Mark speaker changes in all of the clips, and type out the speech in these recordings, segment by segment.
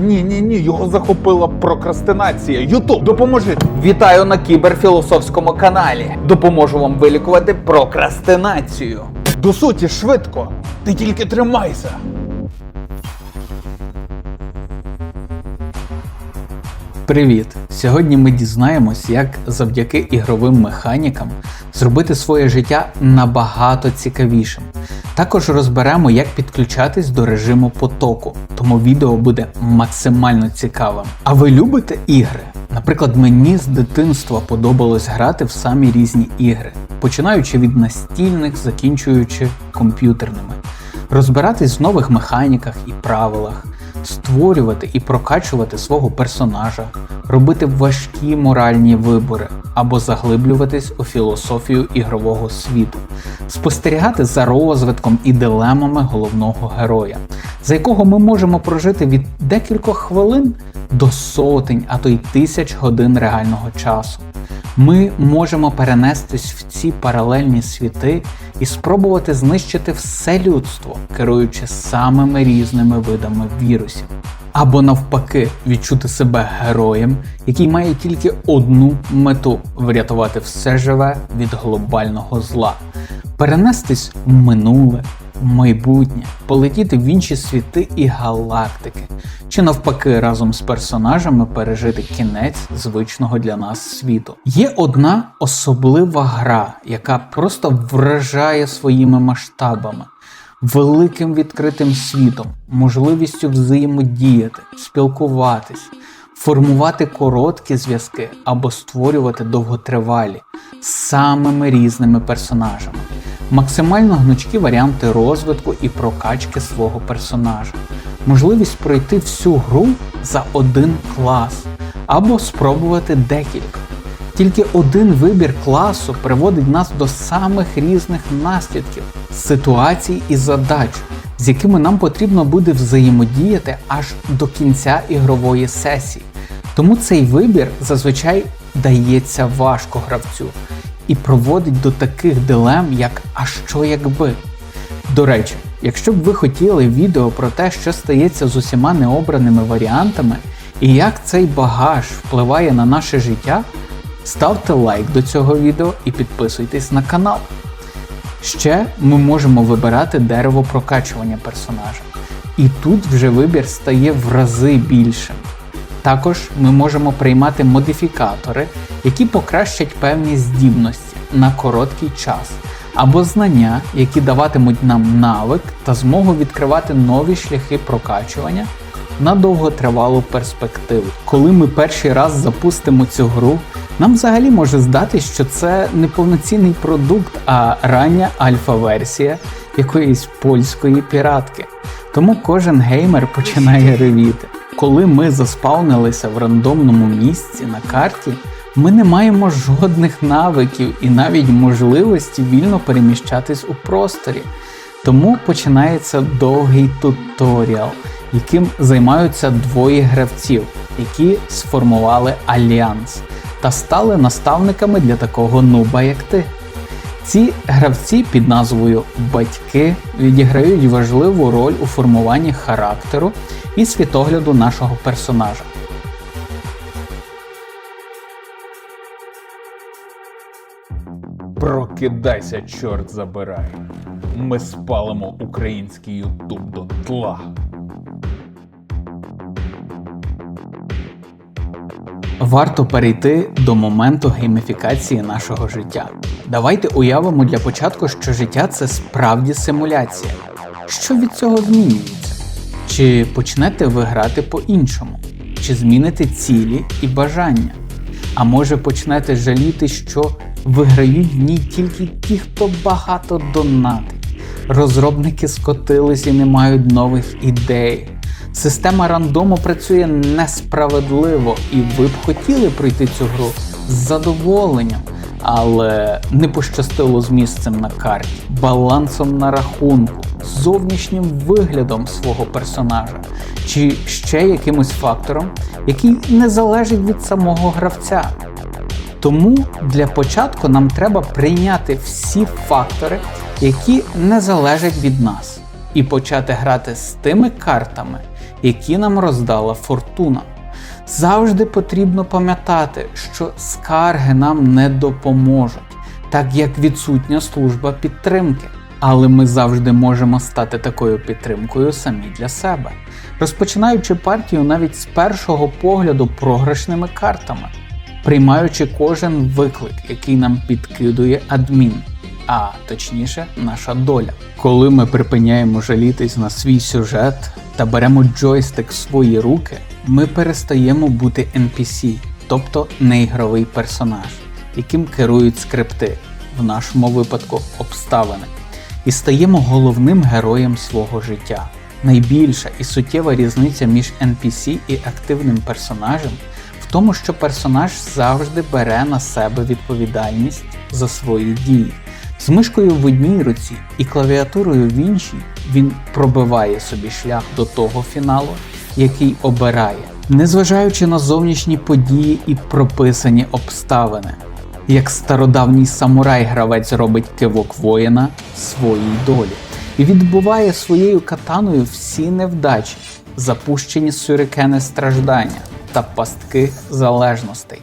Speaker 1: Ні, ні, ні, його захопила прокрастинація. Ютуб, допоможи. Вітаю на кіберфілософському каналі. Допоможу вам вилікувати прокрастинацію. До суті, швидко. Ти тільки тримайся.
Speaker 2: Привіт! Сьогодні ми дізнаємось, як завдяки ігровим механікам зробити своє життя набагато цікавішим. Також розберемо, як підключатись до режиму потоку, тому відео буде максимально цікавим. А ви любите ігри? Наприклад, мені з дитинства подобалось грати в самі різні ігри, починаючи від настільних, закінчуючи комп'ютерними, розбиратись в нових механіках і правилах створювати і прокачувати свого персонажа, робити важкі моральні вибори або заглиблюватись у філософію ігрового світу, спостерігати за розвитком і дилемами головного героя, за якого ми можемо прожити від декількох хвилин до сотень, а то й тисяч годин реального часу. Ми можемо перенестись в ці паралельні світи і спробувати знищити все людство, керуючи самими різними видами вірусів. Або навпаки, відчути себе героєм, який має тільки одну мету врятувати все живе від глобального зла, перенестись в минуле, майбутнє, полетіти в інші світи і галактики, чи навпаки, разом з персонажами пережити кінець звичного для нас світу. Є одна особлива гра, яка просто вражає своїми масштабами. Великим відкритим світом, можливістю взаємодіяти, спілкуватись, формувати короткі зв'язки або створювати довготривалі з самими різними персонажами, максимально гнучкі варіанти розвитку і прокачки свого персонажа, можливість пройти всю гру за один клас або спробувати декілька. Тільки один вибір класу приводить нас до самих різних наслідків, ситуацій і задач, з якими нам потрібно буде взаємодіяти аж до кінця ігрової сесії. Тому цей вибір зазвичай дається важко гравцю і проводить до таких дилем, як а що якби. До речі, якщо б ви хотіли відео про те, що стається з усіма необраними варіантами, і як цей багаж впливає на наше життя, ставте лайк до цього відео і підписуйтесь на канал. Ще ми можемо вибирати дерево прокачування персонажа. І тут вже вибір стає в рази більшим. Також ми можемо приймати модифікатори, які покращать певні здібності на короткий час, або знання, які даватимуть нам навик та змогу відкривати нові шляхи прокачування на довготривалу перспективу. Коли ми перший раз запустимо цю гру, нам взагалі може здатись, що це не повноцінний продукт, а рання альфа-версія якоїсь польської піратки. Тому кожен геймер починає ревіти. Коли ми заспавнилися в рандомному місці на карті, ми не маємо жодних навиків і навіть можливості вільно переміщатись у просторі. Тому починається довгий туторіал, яким займаються двоє гравців, які сформували альянс та стали наставниками для такого нуба, як ти. Ці гравці під назвою Батьки відіграють важливу роль у формуванні характеру і світогляду нашого персонажа.
Speaker 1: Прокидайся, чорт забирай. Ми спалимо український Ютуб до тла.
Speaker 2: Варто перейти до моменту гейміфікації нашого життя. Давайте уявимо для початку, що життя це справді симуляція. Що від цього змінюється? Чи почнете ви грати по-іншому? Чи зміните цілі і бажання? А може почнете жаліти, що виграють в ній тільки ті, хто багато донатить. Розробники скотились і не мають нових ідей. Система рандому працює несправедливо, і ви б хотіли пройти цю гру з задоволенням, але не пощастило з місцем на карті, балансом на рахунку, зовнішнім виглядом свого персонажа, чи ще якимось фактором, який не залежить від самого гравця. Тому для початку нам треба прийняти всі фактори, які не залежать від нас, і почати грати з тими картами, які нам роздала фортуна. Завжди потрібно пам'ятати, що скарги нам не допоможуть, так як відсутня служба підтримки. Але ми завжди можемо стати такою підтримкою самі для себе, розпочинаючи партію навіть з першого погляду програшними картами, приймаючи кожен виклик, який нам підкидує адмін, а точніше, наша доля. Коли ми припиняємо жалітись на свій сюжет та беремо джойстик в свої руки, ми перестаємо бути NPC, тобто неігровий персонаж, яким керують скрипти, в нашому випадку обставини, і стаємо головним героєм свого життя. Найбільша і суттєва різниця між NPC і активним персонажем в тому, що персонаж завжди бере на себе відповідальність за свої дії. З мишкою в одній руці і клавіатурою в іншій він пробиває собі шлях до того фіналу, який обирає, незважаючи на зовнішні події і прописані обставини. Як стародавній самурай гравець робить кивок воїна своїй долі і відбуває своєю катаною всі невдачі, запущені сюрикени страждання та пастки залежностей.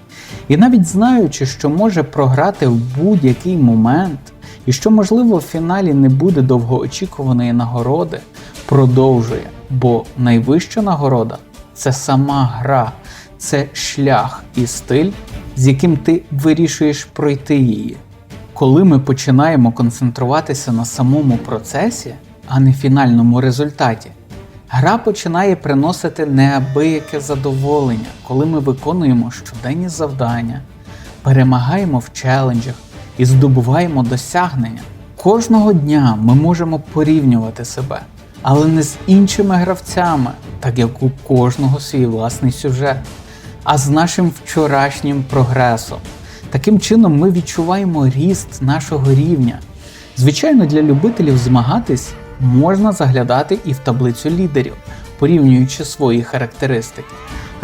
Speaker 2: І навіть знаючи, що може програти в будь-який момент, і що, можливо, в фіналі не буде довгоочікуваної нагороди, продовжує, бо найвища нагорода це сама гра, це шлях і стиль, з яким ти вирішуєш пройти її. Коли ми починаємо концентруватися на самому процесі, а не фінальному результаті, гра починає приносити неабияке задоволення, коли ми виконуємо щоденні завдання, перемагаємо в челенджах і здобуваємо досягнення. Кожного дня ми можемо порівнювати себе, але не з іншими гравцями, так як у кожного свій власний сюжет, а з нашим вчорашнім прогресом. Таким чином ми відчуваємо ріст нашого рівня. Звичайно, для любителів змагатись можна заглядати і в таблицю лідерів, порівнюючи свої характеристики.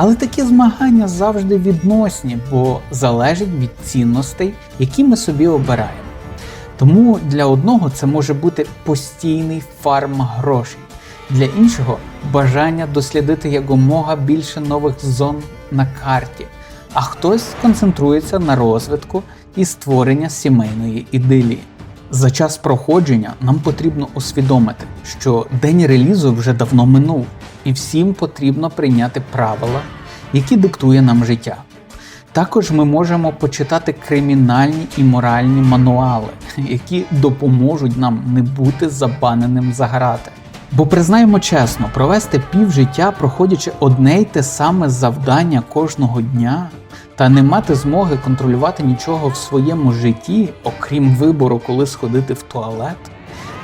Speaker 2: Але такі змагання завжди відносні, бо залежать від цінностей, які ми собі обираємо. Тому для одного це може бути постійний фарм грошей, для іншого бажання дослідити якомога більше нових зон на карті, а хтось концентрується на розвитку і створення сімейної ідилії. За час проходження нам потрібно усвідомити, що день релізу вже давно минув, і всім потрібно прийняти правила, які диктує нам життя. Також ми можемо почитати кримінальні і моральні мануали, які допоможуть нам не бути забаненим за грати. Бо признаємо чесно, провести півжиття, проходячи одне й те саме завдання кожного дня, та не мати змоги контролювати нічого в своєму житті, окрім вибору, коли сходити в туалет,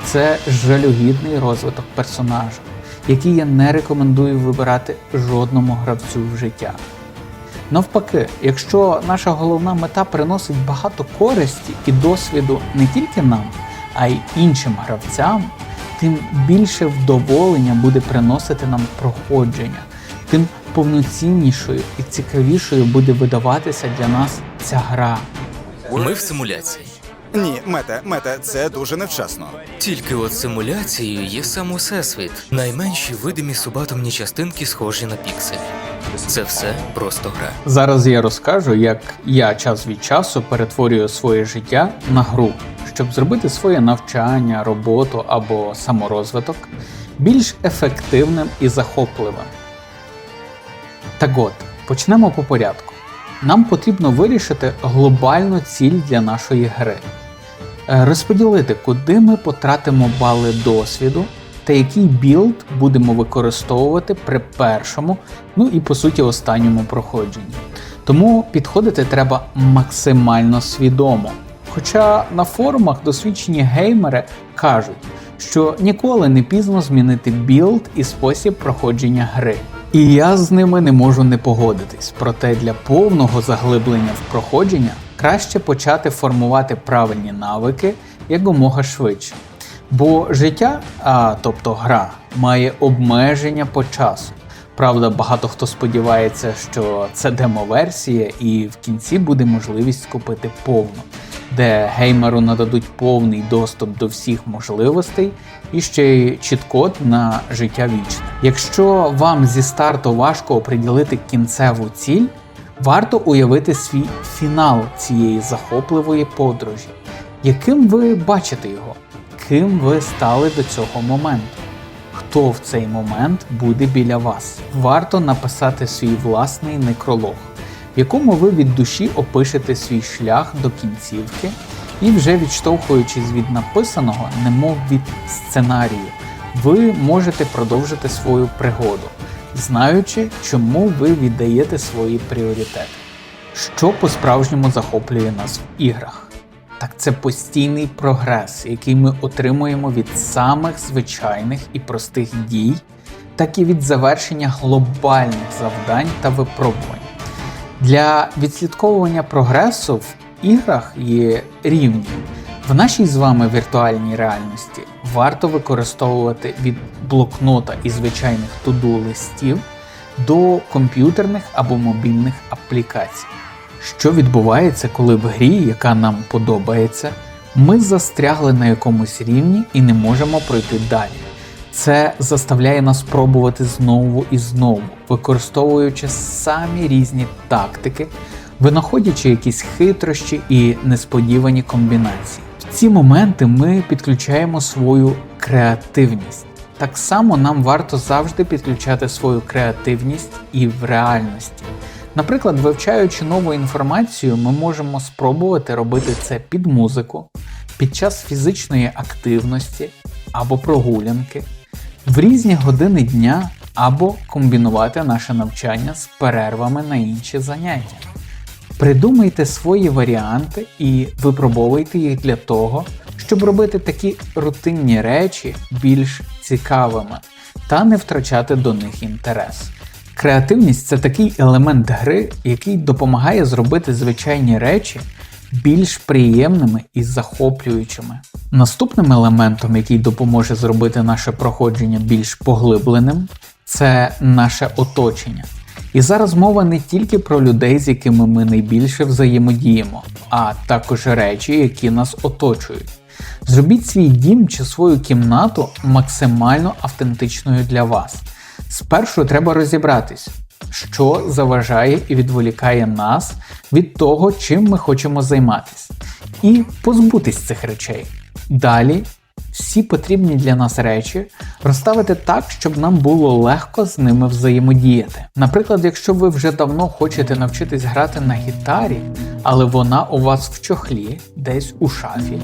Speaker 2: це жалюгідний розвиток персонажа, який я не рекомендую вибирати жодному гравцю в життя. Навпаки, якщо наша головна мета приносить багато користі і досвіду не тільки нам, а й іншим гравцям, тим більше вдоволення буде приносити нам проходження, тим повноціннішою і цікавішою буде видаватися для нас ця гра.
Speaker 3: Ми в симуляції.
Speaker 4: Ні, мете, мете, це дуже невчасно.
Speaker 3: Тільки от симуляцією є сам усесвіт. Найменші видимі субатомні частинки схожі на пікселі. Це все просто гра.
Speaker 2: Зараз я розкажу, як я час від часу перетворюю своє життя на гру, щоб зробити своє навчання, роботу або саморозвиток більш ефективним і захопливим. Так от, почнемо по порядку. Нам потрібно вирішити глобальну ціль для нашої гри. Е, Розподілити, куди ми потратимо бали досвіду та який білд будемо використовувати при першому, ну і по суті останньому проходженні. Тому підходити треба максимально свідомо. Хоча на форумах досвідчені геймери кажуть, що ніколи не пізно змінити білд і спосіб проходження гри. І я з ними не можу не погодитись. Проте для повного заглиблення в проходження краще почати формувати правильні навики якомога швидше. Бо життя, а тобто гра, має обмеження по часу. Правда, багато хто сподівається, що це демо-версія, і в кінці буде можливість купити повну. де геймеру нададуть повний доступ до всіх можливостей і ще й чіткод на життя вічне. Якщо вам зі старту важко оприділити кінцеву ціль, варто уявити свій фінал цієї захопливої подорожі, яким ви бачите його, ким ви стали до цього моменту. Хто в цей момент буде біля вас? Варто написати свій власний некролог, в якому ви від душі опишете свій шлях до кінцівки і вже відштовхуючись від написаного, немов від сценарію, ви можете продовжити свою пригоду, знаючи, чому ви віддаєте свої пріоритети. Що по-справжньому захоплює нас в іграх? Так це постійний прогрес, який ми отримуємо від самих звичайних і простих дій, так і від завершення глобальних завдань та випробувань. Для відслідковування прогресу в іграх є рівні. В нашій з вами віртуальній реальності варто використовувати від блокнота і звичайних туду листів до комп'ютерних або мобільних аплікацій. Що відбувається, коли в грі, яка нам подобається, ми застрягли на якомусь рівні і не можемо пройти далі. Це заставляє нас пробувати знову і знову, використовуючи самі різні тактики, винаходячи якісь хитрощі і несподівані комбінації. В ці моменти ми підключаємо свою креативність. Так само нам варто завжди підключати свою креативність і в реальності. Наприклад, вивчаючи нову інформацію, ми можемо спробувати робити це під музику, під час фізичної активності або прогулянки, в різні години дня або комбінувати наше навчання з перервами на інші заняття. Придумайте свої варіанти і випробовуйте їх для того, щоб робити такі рутинні речі більш цікавими та не втрачати до них інтерес. Креативність це такий елемент гри, який допомагає зробити звичайні речі більш приємними і захоплюючими. Наступним елементом, який допоможе зробити наше проходження більш поглибленим, це наше оточення. І зараз мова не тільки про людей, з якими ми найбільше взаємодіємо, а також речі, які нас оточують. Зробіть свій дім чи свою кімнату максимально автентичною для вас. Спершу треба розібратись, що заважає і відволікає нас від того, чим ми хочемо займатися, і позбутись цих речей. Далі всі потрібні для нас речі розставити так, щоб нам було легко з ними взаємодіяти. Наприклад, якщо ви вже давно хочете навчитись грати на гітарі, але вона у вас в чохлі, десь у шафі,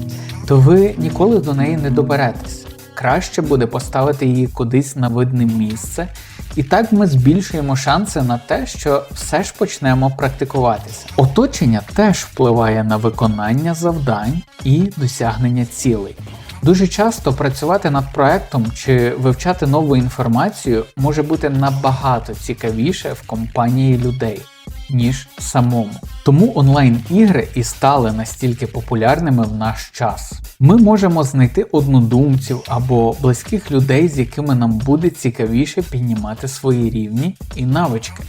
Speaker 2: то ви ніколи до неї не доберетесь. Краще буде поставити її кудись на видне місце, і так ми збільшуємо шанси на те, що все ж почнемо практикуватися. Оточення теж впливає на виконання завдань і досягнення цілей. Дуже часто працювати над проектом чи вивчати нову інформацію може бути набагато цікавіше в компанії людей, ніж самому. Тому онлайн-ігри і стали настільки популярними в наш час. Ми можемо знайти однодумців або близьких людей, з якими нам буде цікавіше піднімати свої рівні і навички.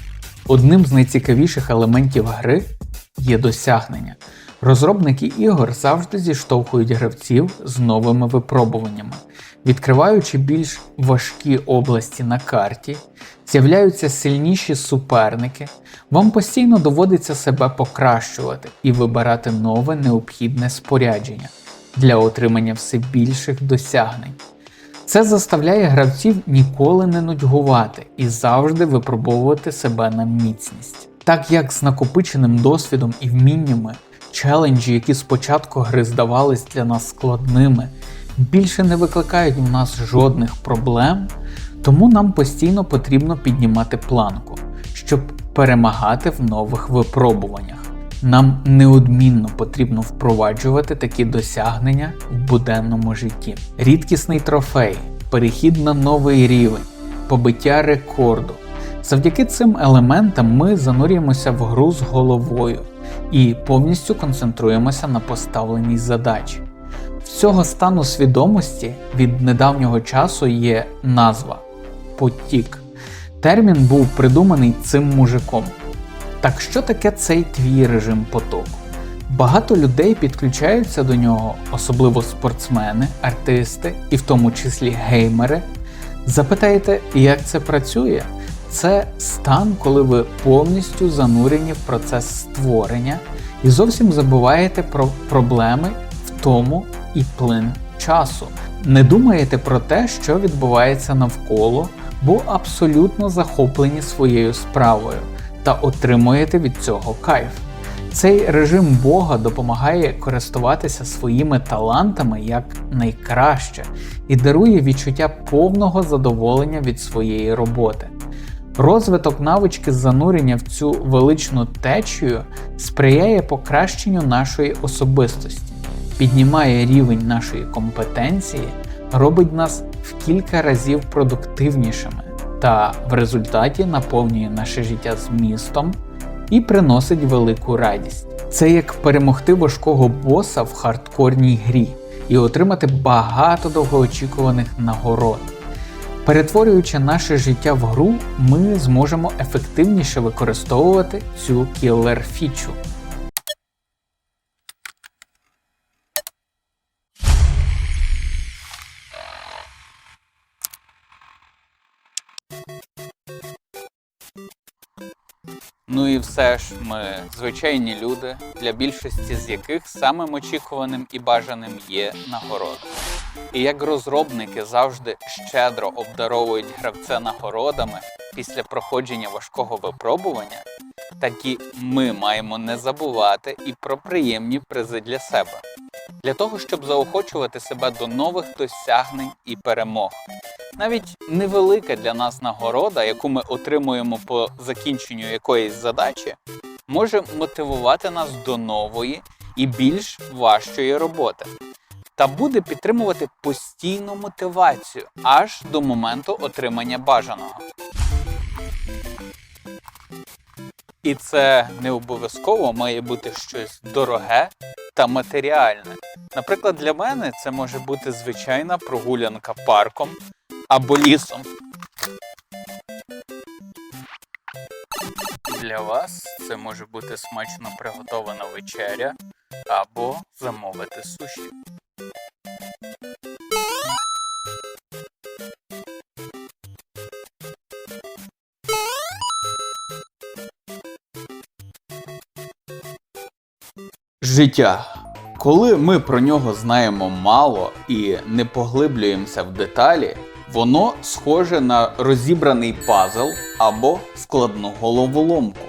Speaker 2: Одним з найцікавіших елементів гри є досягнення. Розробники ігор завжди зіштовхують гравців з новими випробуваннями, відкриваючи більш важкі області на карті, з'являються сильніші суперники, вам постійно доводиться себе покращувати і вибирати нове необхідне спорядження для отримання все більших досягнень. Це заставляє гравців ніколи не нудьгувати і завжди випробовувати себе на міцність. Так як з накопиченим досвідом і вміннями, челенджі, які спочатку гри здавались для нас складними, більше не викликають в нас жодних проблем, тому нам постійно потрібно піднімати планку, щоб перемагати в нових випробуваннях. Нам неодмінно потрібно впроваджувати такі досягнення в буденному житті. Рідкісний трофей, перехід на новий рівень, побиття рекорду. Завдяки цим елементам ми занурюємося в гру з головою і повністю концентруємося на поставленій задачі. Цього стану свідомості від недавнього часу є назва потік. Термін був придуманий цим мужиком. Так що таке цей твій режим потоку?
Speaker 5: Багато людей підключаються до нього, особливо спортсмени, артисти і в тому числі геймери. Запитаєте, як це працює? Це стан, коли ви повністю занурені в процес створення і зовсім забуваєте про проблеми в тому і плин часу. Не думаєте про те, що відбувається навколо, бо абсолютно захоплені своєю справою та отримуєте від цього кайф. Цей режим Бога допомагає користуватися своїми талантами як найкраще і дарує відчуття повного задоволення від своєї роботи. Розвиток навички занурення в цю величну течію сприяє покращенню нашої особистості, піднімає рівень нашої компетенції, робить нас в кілька разів продуктивнішими та в результаті наповнює наше життя змістом і приносить велику радість. Це як перемогти важкого боса в хардкорній грі і отримати багато довгоочікуваних нагород. Перетворюючи наше життя в гру, ми зможемо ефективніше використовувати цю кілер
Speaker 2: Ну і все ж ми звичайні люди, для більшості з яких самим очікуваним і бажаним є нагорода. І як розробники завжди щедро обдаровують гравця нагородами після проходження важкого випробування, так і ми маємо не забувати і про приємні призи для себе, для того, щоб заохочувати себе до нових досягнень і перемог. Навіть невелика для нас нагорода, яку ми отримуємо по закінченню якоїсь задачі, може мотивувати нас до нової і більш важчої роботи. Та буде підтримувати постійну мотивацію аж до моменту отримання бажаного. І це не обов'язково має бути щось дороге та матеріальне. Наприклад, для мене це може бути звичайна прогулянка парком або лісом. Для вас це може бути смачно приготована вечеря або замовити суші. Життя. Коли ми про нього знаємо мало і не поглиблюємося в деталі, воно схоже на розібраний пазл або складну головоломку.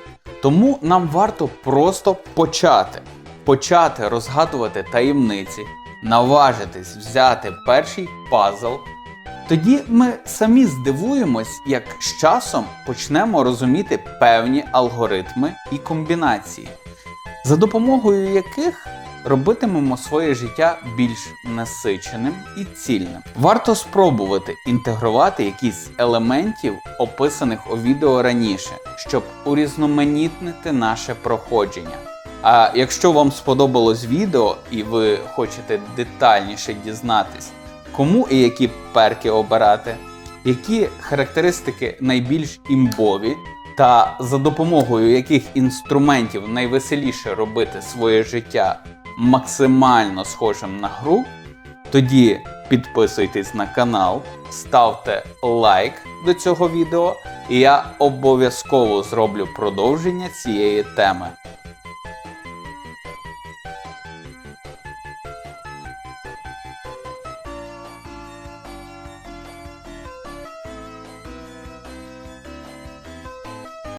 Speaker 2: Тому нам варто просто почати. Почати розгадувати таємниці, наважитись взяти перший пазл. Тоді ми самі здивуємось, як з часом почнемо розуміти певні алгоритми і комбінації за допомогою яких робитимемо своє життя більш насиченим і цільним. Варто спробувати інтегрувати якісь елементів, описаних у відео раніше, щоб урізноманітнити наше проходження. А якщо вам сподобалось відео і ви хочете детальніше дізнатись, кому і які перки обирати, які характеристики найбільш імбові, та за допомогою яких інструментів найвеселіше робити своє життя максимально схожим на гру, тоді підписуйтесь на канал, ставте лайк до цього відео, і я обов'язково зроблю продовження цієї теми.